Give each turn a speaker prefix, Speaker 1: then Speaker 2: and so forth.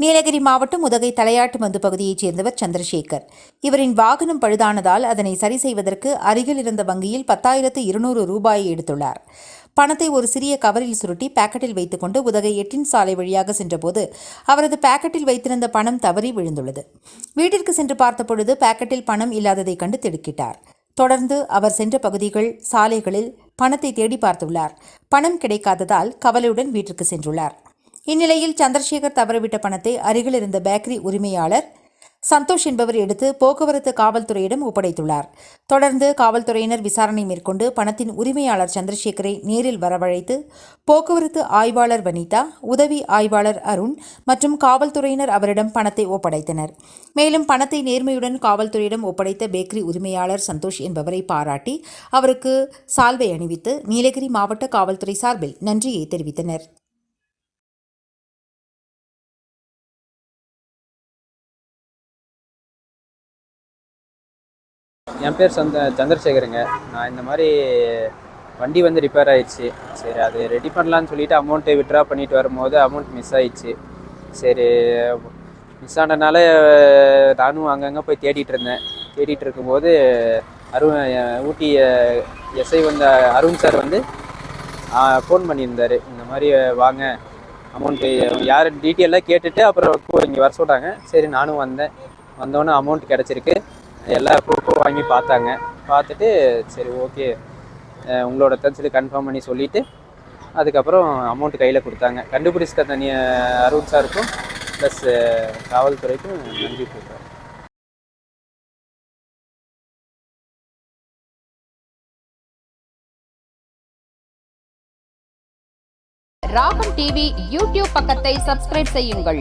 Speaker 1: நீலகிரி மாவட்டம் உதகை தலையாட்டு மந்து பகுதியைச் சேர்ந்தவர் சந்திரசேகர். இவரின் வாகனம் பழுதானதால் அதனை சரி செய்வதற்கு அருகில் இருந்த வங்கியில் பத்தாயிரத்து இருநூறு ரூபாயை எடுத்துள்ளார். பணத்தை ஒரு சிறிய கவரில் சுருட்டி பாக்கெட்டில் வைத்துக்கொண்டு உதகை எட்டின் சாலை வழியாக சென்றபோது அவரது பாக்கெட்டில் வைத்திருந்த பணம் தவறி விழுந்துள்ளது. வீட்டிற்கு சென்று பார்த்தபொழுது பாக்கெட்டில் பணம் இல்லாததைக் கண்டு திடுக்கிட்டார். தொடர்ந்து அவர் சென்ற பகுதிகள் சாலைகளில் பணத்தை தேடி பார்த்துள்ளார். பணம் கிடைக்காததால் கவலையுடன் வீட்டிற்கு சென்றுள்ளார். இந்நிலையில் சந்திரசேகர் தவறவிட்ட பணத்தை அருகில் இருந்த பேக்கரி உரிமையாளர் சந்தோஷ் என்பவர் எடுத்து போக்குவரத்து காவல்துறையிடம் ஒப்படைத்துள்ளார். தொடர்ந்து காவல்துறையினர் விசாரணை மேற்கொண்டு பணத்தின் உரிமையாளர் சந்திரசேகரை நேரில் வரவழைத்து போக்குவரத்து ஆய்வாளர் வனிதா உதவி ஆய்வாளர் அருண் மற்றும் காவல்துறையினர் அவரிடம் பணத்தை ஒப்படைத்தனர். மேலும் பணத்தை நேர்மையுடன் காவல்துறையிடம் ஒப்படைத்த பேக்கரி உரிமையாளர் சந்தோஷ் என்பவரை பாராட்டி அவருக்கு சால்வை அணிவித்து நீலகிரி மாவட்ட காவல்துறை சார்பில் நன்றியை தெரிவித்தனர்.
Speaker 2: என் பேர் சந்த சந்திரசேகருங்க. நான் இந்த மாதிரி வண்டி வந்து ரிப்பேர் ஆயிடுச்சு. சரி அது ரெடி பண்ணலான்னு சொல்லிட்டு அமௌண்ட்டு விட்ரா பண்ணிட்டு வரும்போது அமௌண்ட் மிஸ் ஆயிடுச்சு. சரி மிஸ் ஆனதுனால நானும் அங்கங்கே போய் தேடிட்டு இருந்தேன். தேடிட்டு இருக்கும்போது அருண் ஊட்டி எஸ்ஐ வந்த அருண் சார் வந்து ஃபோன் பண்ணியிருந்தார். இந்த மாதிரி வாங்க அமௌண்ட்டு யார் டீட்டெயிலாக கேட்டுட்டு அப்புறம் இங்கே வர சொல்கிறாங்க சரி நானும் வந்தேன். வந்தோன்னே அமௌண்ட் கிடச்சிருக்கு. எல்லா ப்ரூஃபும் வாங்கி பார்த்தாங்க. பார்த்துட்டு சரி ஓகே உங்களோட தான் சொல்லி கன்ஃபார்ம் பண்ணி சொல்லிவிட்டு அதுக்கப்புறம் அமௌண்ட் கையில் கொடுத்தாங்க. கண்டுபிடிச்சிட்ட தனி அருண் சாருக்கும் ப்ளஸ் காவல்துறைக்கும் நன்றி கொடுக்குறேன்
Speaker 3: ராகம் டிவி யூடியூப் பக்கத்தை சப்ஸ்கிரைப் செய்யுங்கள்.